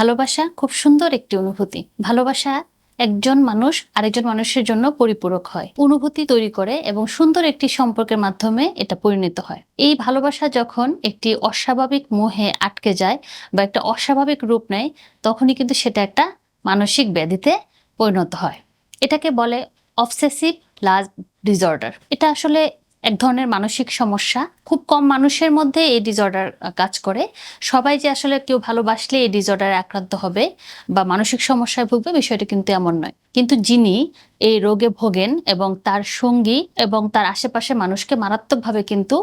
ভালোবাসা খুব সুন্দর একটি অনুভূতি। ভালোবাসা একজন মানুষ আরেকজন মানুষের জন্য পরিপূরক হয়। অনুভূতি তৈরি করে এবং সুন্দর একটি সম্পর্কের মাধ্যমে এটা পরিণত হয়। এই ভালোবাসা যখন একটি অস্বাভাবিক মোহে আটকে যায় বা একটা অস্বাভাবিক রূপ নেয়, তখনই কিন্তু সেটা একটা মানসিক ব্যাধিতে পরিণত হয়। এটাকে বলে অবসেসিভ লাভ ডিসঅর্ডার। এটা আসলে এক ধরনের মানসিক সমস্যা খুব কম মানুষের মধ্যে এই ডিজর্ডার কাজ করে। সবাই যে আসলে কেউ ভালোবাসলে এই ডিসঅর্ডারে আক্রান্ত হবে বা মানসিক সমস্যায় ভুগবে, বিষয়টা কিন্তু এমন নয়। কিন্তু যিনি এই রোগে ভোগেন এবং তার সঙ্গী এবং তার আশেপাশে মানুষকে মারাত্মকভাবে কিন্তু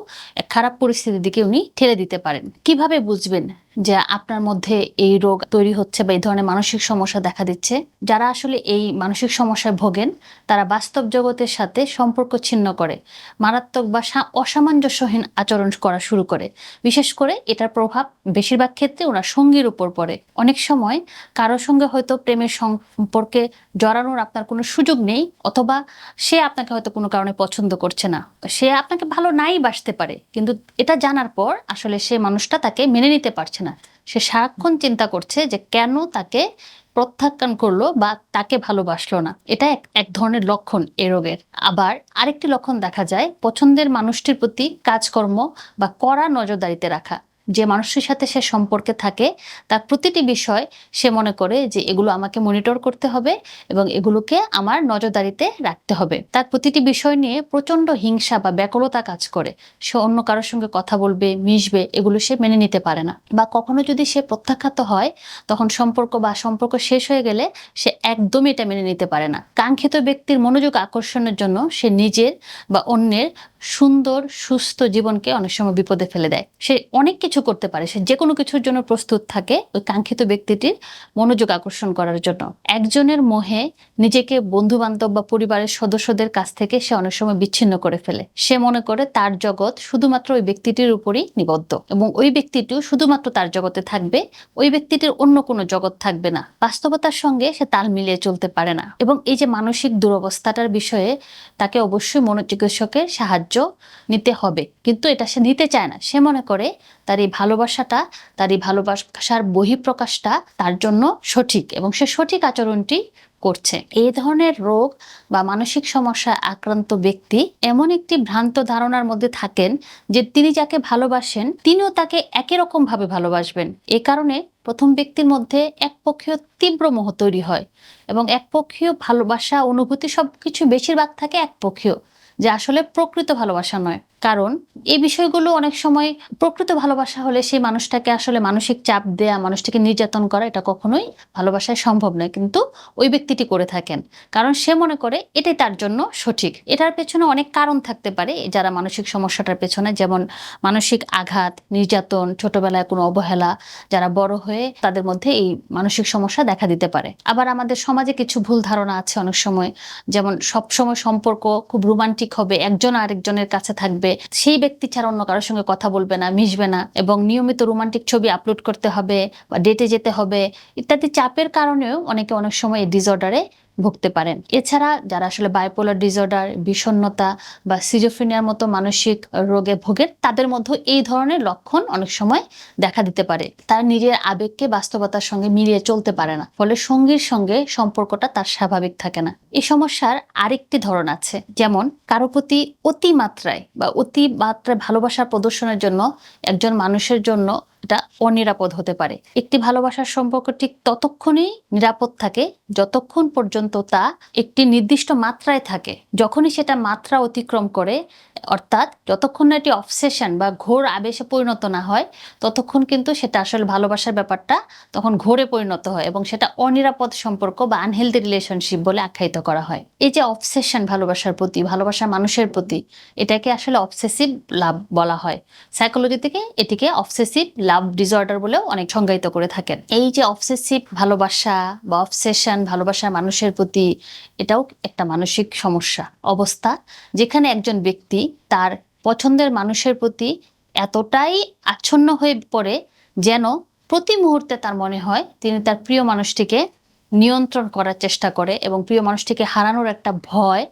খারাপ পরিস্থিতির দিকে উনি ঠেলে দিতে পারেন। কীভাবে বুঝবেন যে আপনার মধ্যে এই রোগ তৈরি হচ্ছে বা এই ধরনের মানসিক সমস্যা দেখা দিচ্ছে? যারা আসলে এই মানসিক সমস্যায় ভোগেন, তারা বাস্তব জগতের সাথে সম্পর্ক ছিন্ন করে। মারাত্মক বা অসামঞ্জস্যহীন আচরণ করা শুরু করে। বিশেষ করে এটার প্রভাব বেশিরভাগ ক্ষেত্রে ওনার সঙ্গীর উপর পড়ে। অনেক সময় কারোর সঙ্গে হয়তো প্রেমের সম্পর্কে জড়ানোর আপনার কোনো সুযোগ নেই অথবা সে আপনাকে হয়তো কোনো কারণে পছন্দ করছে না। সে আপনাকে ভালো নাই বাসতে পারে, কিন্তু এটা জানার পর আসলে সে মানুষটা তাকে মেনে নিতে পারছে না। সে সারাক্ষণ চিন্তা করছে যে কেন তাকে প্রত্যাখ্যান করল বা তাকে ভালোবাসলো না। এটা এক ধরনের লক্ষণ এ রোগের। আবার আরেকটি লক্ষণ দেখা যায়, পছন্দের মানুষটির প্রতি কাজকর্ম বা কড়া নজরদারিতে রাখা। যে মানুষটির সাথে সে সম্পর্কে থাকে, তার প্রতিটি বিষয় সে মনে করে যে এগুলো আমাকে মনিটর করতে হবে এবং এগুলোকে আমার নজরদারিতে রাখতে হবে। তার প্রতিটি বিষয় নিয়ে প্রচণ্ড হিংসা বা ব্যাকুলতা কাজ করে। সে অন্য কারোর সঙ্গে কথা বলবে, মিশবে, এগুলো সে মেনে নিতে পারে না। বা কখনো যদি সে প্রত্যাখ্যাত হয়, তখন সম্পর্ক বা সম্পর্ক শেষ হয়ে গেলে সে একদমই এটা মেনে নিতে পারে না। কাঙ্ক্ষিত ব্যক্তির মনোযোগ আকর্ষণের জন্য সে নিজের বা অন্যের সুন্দর, সুস্থ জীবনকে অনেক সময় বিপদে ফেলে দেয়। সে অনেক কিছু করতে পারে। সে যে কোনো কিছুর জন্য প্রস্তুত থাকে ওই কাঙ্ক্ষিত ব্যক্তিটির মনোযোগ আকর্ষণ করার জন্য। একজনের মোহে নিজেকে বন্ধু বান্ধব বা পরিবারের সদস্যদের কাছ থেকে সে অনেক সময় বিচ্ছিন্ন করে ফেলে। সে মনে করে তার জগৎ শুধুমাত্র ওই ব্যক্তিটির উপরই নিবদ্ধ এবং ওই ব্যক্তিটিও শুধুমাত্র তার জগতে থাকবে, ওই ব্যক্তিটির অন্য কোনো জগৎ থাকবে না। বাস্তবতার সঙ্গে সে তাল মিলিয়ে চলতে পারে না এবং এই যে মানসিক দুরবস্থাটার বিষয়ে তাকে অবশ্যই মনোচিকিৎসকের সাহায্য নিতে হবে। কিন্তু এটা সে নিতে চায় না। সে মনে করে তার এই ভালোবাসাটা, তার এই ভালোবাসার বহিঃপ্রকাশটা তার জন্য সঠিক এবং সে সঠিক আচরণটি করছে। এই ধরনের রোগ বা মানসিক সমস্যায় আক্রান্ত ব্যক্তি এমন একটি ভ্রান্ত ধারণার মধ্যে থাকেন যে তিনি যাকে ভালোবাসেন, তিনিও তাকে একই রকম ভাবে ভালোবাসবেন। এ কারণে প্রথম ব্যক্তির মধ্যে একপক্ষীয় তীব্র মোহ তৈরি হয় এবং একপক্ষীয় ভালোবাসা, অনুভূতি সবকিছু বেশিরভাগ থাকে একপক্ষীয়, যে আসলে প্রকৃত ভালোবাসা নয়। কারণ এই বিষয়গুলো অনেক সময় প্রকৃত ভালোবাসা হলে সেই মানুষটাকে আসলে মানসিক চাপ দেয়া, মানুষটাকে নির্যাতন করা এটা কখনোই ভালোবাসায় সম্ভব নয়। কিন্তু ওই ব্যক্তিটি করে থাকেন। কারণ সে মনে করে এটাই তার জন্য সঠিক। এটার পেছনে অনেক কারণ থাকতে পারে যারা মানসিক সমস্যাটার পেছনে। যেমন মানসিক আঘাত, নির্যাতন, ছোটবেলায় কোনো অবহেলা, যারা বড় হয়ে তাদের মধ্যে এই মানসিক সমস্যা দেখা দিতে পারে। আবার আমাদের সমাজে কিছু ভুল ধারণা আছে অনেক সময়। যেমন সব সময় সম্পর্ক খুব রোমান্টিক হবে, একজন আরেকজনের কাছে থাকবে সেই ব্যক্তি ছাড়া অন্য কারোর সঙ্গে কথা বলবে না, মিশবে না এবং নিয়মিত রোমান্টিক ছবি আপলোড করতে হবে বা ডেটে যেতে হবে ইত্যাদি চাপের কারণেও অনেকে অনেক সময় এই ডিসঅর্ডারে ভুগতে পারেন। এছাড়া যারা আসলে বায়োপোলার ডিসঅর্ডার বিষণ্ণতা বা সিজোফ্রেনিয়ার মতো মানসিক রোগে ভোগেন, তাদের মধ্যে এই ধরনের লক্ষণ অনেক সময় দেখা দিতে পারে। তারা নিজের আবেগকে বাস্তবতার সঙ্গে মিলিয়ে চলতে পারে না, ফলে সঙ্গীর সঙ্গে সম্পর্কটা তার স্বাভাবিক থাকে না। এই সমস্যার আরেকটি ধরন আছে, যেমন কারও প্রতি অতিমাত্রায় বা অতি মাত্রায় ভালোবাসা প্রদর্শনের জন্য একজন মানুষের জন্য এটা অনিরাপদ হতে পারে। একটি ভালোবাসার সম্পর্ক ঠিক ততক্ষণই নিরাপদ থাকে, যতক্ষণ পর্যন্ত তা একটি নির্দিষ্ট মাত্রায় থাকে। যখনই সেটা মাত্রা অতিক্রম করে অর্থাৎ যতক্ষণ না এটি অবসেশন বা ঘোর আবেশে পরিণত না হয়, ততক্ষণ কিন্তু সেটা আসলে ভালোবাসার ব্যাপারটা তখন ঘোরে পরিণত হয় এবং সেটা অনিরাপদ সম্পর্ক বা আনহেলদি রিলেশনশিপ বলে আখ্যায়িত করা হয়। এই যে অবসেশন ভালোবাসার প্রতি, ভালোবাসার মানুষের প্রতি, এটাকে আসলে অবসেসিভ লাভ বলা হয়। সাইকোলজি থেকে এটিকে অবসেসিভ লাভ ডিসঅর্ডার বলেও অনেক সংজ্ঞায়িত করে থাকেন। এই যে অবসেসিভ ভালোবাসা বা অবসেশন ভালোবাসার মানুষের প্রতি, এটাও একটা মানসিক সমস্যা, অবস্থা যেখানে একজন ব্যক্তি তার পছন্দের মানুষের প্রতি এতটাই আচ্ছন্ন হয়ে পড়ে যেন প্রতি মুহূর্তে তার মনে হয় তিনি তার প্রিয় মানুষটিকে নিয়ন্ত্রণ করার চেষ্টা করে এবং প্রিয় মানুষটিকে হারানোর একটা ভয়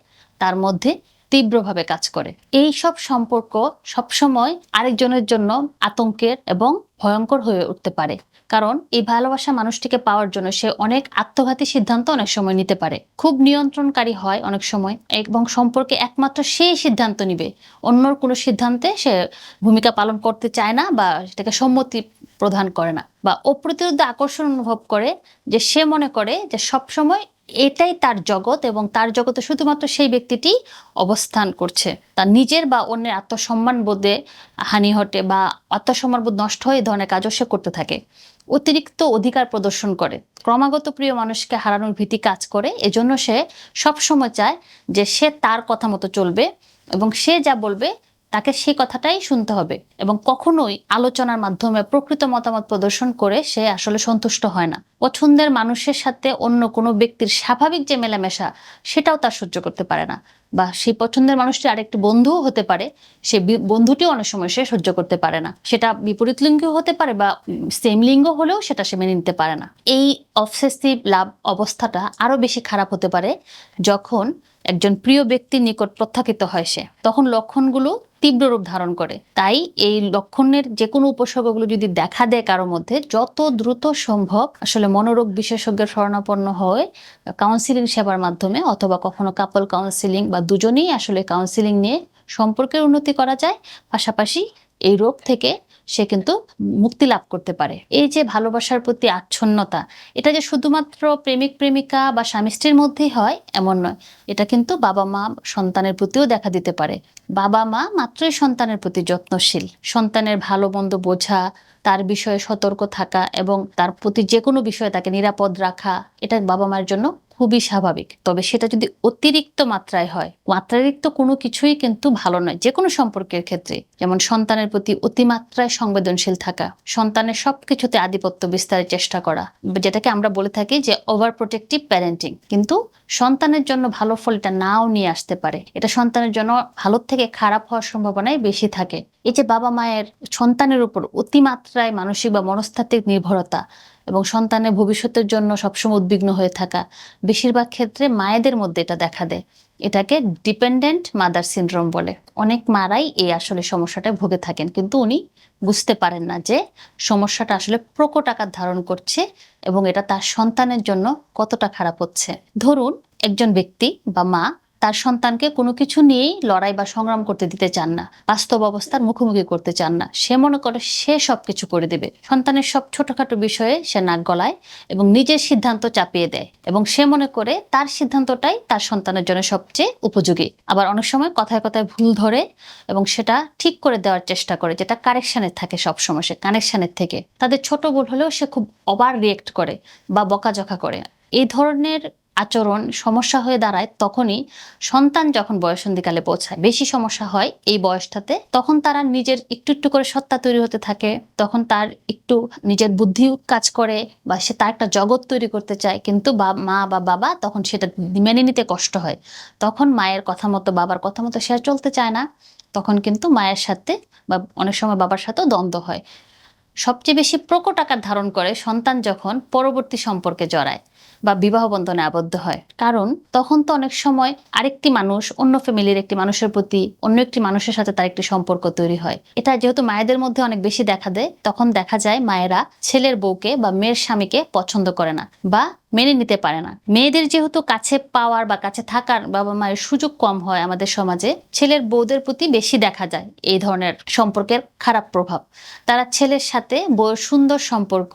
তার মধ্যে তীব্রভাবে কাজ করে। এই সব সম্পর্ক সবসময় আরেকজনের জন্য আতঙ্কের এবং ভয়ঙ্কর হয়ে উঠতে পারে। কারণ এই ভালোবাসা মানুষটিকে পাওয়ার জন্য সে অনেক আত্মঘাতী সিদ্ধান্ত অনেক সময় নিতে পারে। খুব নিয়ন্ত্রণকারী হয় অনেক সময় এবং সম্পর্কে একমাত্র সেই সিদ্ধান্ত নিবে। অন্যর কোনো সিদ্ধান্তে সে ভূমিকা পালন করতে চায় না বা সেটাকে সম্মতি প্রদান করে না বা অপ্রতিরোধ আকর্ষণ অনুভব করে যে সে মনে করে যে সবসময় এটাই তার জগৎ এবং তার জগতে শুধুমাত্র সেই ব্যক্তিটি অবস্থান করছে। তার নিজের বা অন্যের আত্মসম্মান বোধে হানি ঘটে বা আত্মসম্মান বোধ নষ্ট হয়ে ধরনের কাজও সে করতে থাকে। অতিরিক্ত অধিকার প্রদর্শন করে। ক্রমাগত প্রিয় মানুষকে হারানোর ভীতি কাজ করে। এজন্য সে সবসময় চায় যে সে তার কথা মতো চলবে এবং সে যা বলবে তাকে সেই কথাটাই শুনতে হবে এবং কখনোই আলোচনার মাধ্যমে প্রকৃত মতামত প্রদর্শন করে সে আসলে সন্তুষ্ট হয় না। পছন্দের মানুষের সাথে অন্য কোনো ব্যক্তির স্বাভাবিক যে মেলামেশা, সেটাও তার সহ্য করতে পারে না বা সেই পছন্দের মানুষটি আরেকটি বন্ধুও হতে পারে, সে বন্ধুটিও অনেক সময় সে সহ্য করতে পারে না। সেটা বিপরীত লিঙ্গও হতে পারে বা সেম লিঙ্গ হলেও সেটা সে মেনে নিতে পারে না। এই অবসেসিভ লাভ অবস্থাটা আরও বেশি খারাপ হতে পারে যখন একজন প্রিয় ব্যক্তির নিকট প্রত্যাখিত হয় সে। তখন লক্ষণগুলো তীব্র রূপ ধারণ করে। তাই এই লক্ষণের যে কোনো উপসর্গগুলো যদি দেখা দেয় কারোর মধ্যে, যত দ্রুত সম্ভব আসলে মনোরোগ বিশেষজ্ঞের শরণাপন্ন হয়ে কাউন্সিলিং সেবার মাধ্যমে অথবা কখনো কাপল কাউন্সিলিং বা দুজনেই আসলে কাউন্সিলিং নিয়ে সম্পর্কের উন্নতি করা যায়। পাশাপাশি এই রোগ থেকে সে কিন্তু মুক্তি লাভ করতে পারে। এই যে ভালোবাসার প্রতি আচ্ছন্নতা, এটা যে শুধুমাত্র প্রেমিক প্রেমিকা বা স্বামী স্ত্রীর মধ্যেই হয়, এমন নয়। এটা কিন্তু বাবা মা সন্তানের প্রতিও দেখা দিতে পারে। বাবা মা মাত্রই সন্তানের প্রতি যত্নশীল। সন্তানের ভালো মন্দ বোঝা, তার বিষয়ে সতর্ক থাকা এবং তার প্রতি যে কোনো বিষয়ে তাকে নিরাপদ রাখা, এটা বাবা মায়ের জন্য খুবই স্বাভাবিক। তবে সেটা যদি অতিরিক্ত মাত্রায় হয়, মাত্রাতিরিক্ত কোনো কিছুই কিন্তু ভালো নয় যে কোনো সম্পর্কের ক্ষেত্রে। যেমন সন্তানের প্রতি অতিমাত্রায় সংবেদনশীল থাকা, সন্তানের সবকিছুতে আধিপত্য বিস্তারের চেষ্টা করা, যেটাকে আমরা বলে থাকি যে ওভার প্রোটেক্টিভ প্যারেন্টিং কিন্তু সন্তানের জন্য ভালো ফল এটা নাও নিয়ে আসতে পারে। এটা সন্তানের জন্য ভালোর থেকে খারাপ হওয়ার সম্ভাবনাই বেশি থাকে। এই যে বাবা মায়ের সন্তানের উপর অতিমাত্রায় মানসিক বা মনস্তাত্ত্বিক নির্ভরতা এবং সন্তানের ভবিষ্যতের জন্য সবসময় উদ্বিগ্ন হয়ে থাকা। বেশিরভাগ ক্ষেত্রে মায়েদের মধ্যে এটা দেখা দেয়। এটাকে ডিপেন্ডেন্ট মাদার সিনড্রোম বলে। অনেক মারাই এই আসলে সমস্যাটায় ভুগে থাকেন। কিন্তু উনি বুঝতে পারেন না যে সমস্যাটা আসলে প্রকট আকার ধারণ করছে এবং এটা তার সন্তানের জন্য কতটা খারাপ হচ্ছে। ধরুন, একজন ব্যক্তি বা মা তার সন্তানকে কোনো কিছু নিয়েই লড়াই বা সংগ্রাম করতে দিতে চান না, বাস্তব অবস্থার মুখোমুখি করতে চান না। সে মনে করে সে সব কিছু করে দেবে। সন্তানের সব ছোটখাটো বিষয়ে সে নাক গলায় এবং নিজের সিদ্ধান্ত চাপিয়ে দেয় এবং সে মনে করে তার সিদ্ধান্তটাই তার সন্তানের জন্য সবচেয়ে উপযোগী। আবার অনেক সময় কথায় কথায় ভুল ধরে এবং সেটা ঠিক করে দেওয়ার চেষ্টা করে, যেটা কারেকশনের থাকে সব সবসময়, সে কানেকশানের থেকে। তাদের ছোট ভুল হলেও সে খুব ওভার রিয়েক্ট করে বা বকাঝকা করে। এই ধরনের আচরণ সমস্যা হয়ে দাঁড়ায় তখনই সন্তান যখন বয়সন্ধিকালে পৌঁছায়, বেশি সমস্যা হয় এই বয়সটাতে, তখন তারা নিজের একটু একটু করে সত্তা তৈরি হতে থাকে, তখন তার একটু নিজের বুদ্ধি কাজ করে বা সে তার একটা জগৎ তৈরি করতে চায়, কিন্তু মা বা বাবা তখন সেটা মেনে নিতে কষ্ট হয়। তখন মায়ের কথা মতো, বাবার কথা মতো সে চলতে চায় না, তখন কিন্তু মায়ের সাথে বা অনেক সময় বাবার সাথেও দ্বন্দ্ব হয়। সবচেয়ে বেশি প্রকট আকার ধারণ করে সন্তান যখন পরবর্তী সম্পর্কে জড়ায় বা বিবাহ বন্ধনে আবদ্ধ হয়। কারণ তখন তো অনেক সময় আরেকটি মানুষ অন্য ফ্যামিলির একটি মানুষের প্রতি অন্য একটি মানুষের সাথে তার একটি সম্পর্ক তৈরি হয়। এটা যেহেতু মায়েদের মধ্যে অনেক বেশি দেখা দেয়, তখন দেখা যায় মায়েরা ছেলের বউকে বা মেয়ের স্বামীকে পছন্দ করে না বা মেনে নিতে পারে না। মেয়েদের যেহেতু কাছে পাওয়ার বা কাছে থাকার বাবা মায়ের সুযোগ কম হয় আমাদের সমাজে, ছেলের বউদের প্রতি বেশি দেখা যায় এই ধরনের সম্পর্কের খারাপ প্রভাব। তারা ছেলের সাথে বউয়ের সুন্দর সম্পর্ক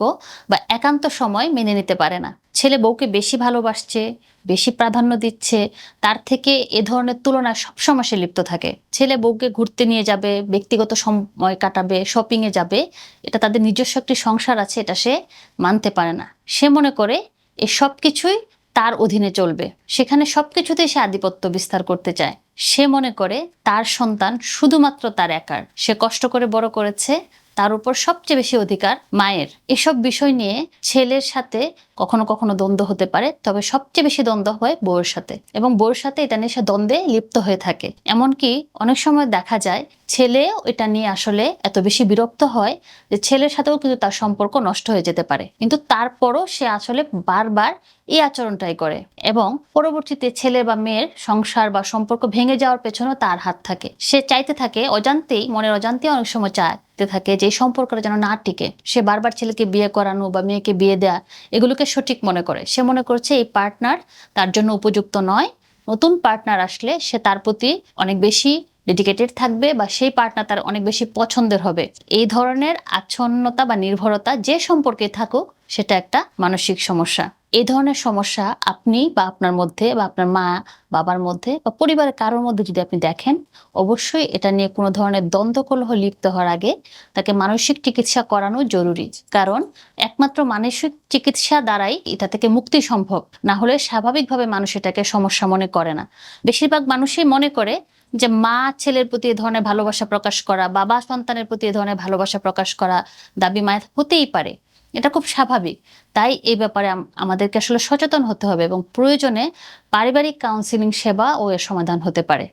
বা একান্ত সময় মেনে নিতে পারে না। ছেলে বউকে বেশি ভালোবাসছে, বেশি প্রাধান্য দিচ্ছে, তার থেকে এ ধরনের তুলনায় সবসময় সে লিপ্ত থাকে। ছেলে বউকে ঘুরতে নিয়ে যাবে, ব্যক্তিগত সময় কাটাবে শপিং এ যাবে, এটা তাদের নিজস্ব একটি সংসার আছে, এটা সে মানতে পারে না। সে মনে করে এই সব কিছুই তার অধীনে চলবে। সেখানে সব সবকিছুতেই সে আধিপত্য বিস্তার করতে চায়। সে মনে করে তার সন্তান শুধুমাত্র তার একার। সে কষ্ট করে বড় করেছে, তার উপর সবচেয়ে বেশি অধিকার মায়ের। এসব বিষয় নিয়ে ছেলের সাথে কখনো কখনো দ্বন্দ্ব হতে পারে, তবে সবচেয়ে বেশি দ্বন্দ্ব হয় বউয়ের সাথে। এবং বউয়ের সাথে এটা নিয়ে সে দ্বন্দ্বে লিপ্ত হয়ে থাকে। এমনকি অনেক সময় দেখা যায় ছেলেও এটা নিয়ে আসলে এত বেশি বিরক্ত হয় যে ছেলের সাথেও কিন্তু তার সম্পর্ক নষ্ট হয়ে যেতে পারে। কিন্তু তারপরও সে আসলে বারবার এই আচরণটাই করে এবং পরবর্তীতে ছেলে বা মেয়ের সংসার বা সম্পর্ক ভেঙে যাওয়ার পেছনেও তার হাত থাকে। সে চাইতে থাকে, অজান্তেই, মনের অজান্তে অনেক সময় চাইতে থাকে যে সম্পর্কটা যেন না টিকে। সে বারবার ছেলেকে বিয়ে করানো বা মেয়েকে বিয়ে দেয়া, এগুলোকে সঠিক মনে করে। সে মনে করছে এই পার্টনার তার জন্য উপযুক্ত নয়। নতুন পার্টনার আসলে সে তার প্রতি অনেক বেশি ডেডিকেটেড থাকবে বা সেই পার্টনার তার অনেক বেশি পছন্দের হবে। এই ধরনের আচ্ছন্নতা বা নির্ভরতা যে সম্পর্কে থাকুক, সেটা একটা মানসিক সমস্যা। এই ধরনের সমস্যা আপনি বা আপনার মধ্যে বা আপনার মা, বাবার মধ্যে বা পরিবারের কারোর মধ্যে যদি আপনি দেখেন, অবশ্যই এটা নিয়ে কোনো ধরনের দ্বন্দ্ব কলহ লিপ্ত হওয়ার আগে তাকে মানসিক চিকিৎসা করানো জরুরি। কারণ একমাত্র মানসিক চিকিৎসা দ্বারাই এটা থেকে মুক্তি সম্ভব। না হলে স্বাভাবিকভাবে মানুষ এটাকে সমস্যা মনে করে না। বেশিরভাগ মানুষই মনে করে যে মা ছেলের প্রতি এ ধরনের ভালোবাসা প্রকাশ করা, বাবা সন্তানের প্রতি এ ধরনের ভালোবাসা প্রকাশ করা দাবি মায়ের হতেই পারে। এটা খুব স্বাভাবিক। তাই এই ব্যাপারে আম- আমাদেরকে আসলে সচেতন হতে হবে এবং প্রয়োজনে পারিবারিক কাউন্সিলিং সেবা ও এর সমাধান হতে পারে।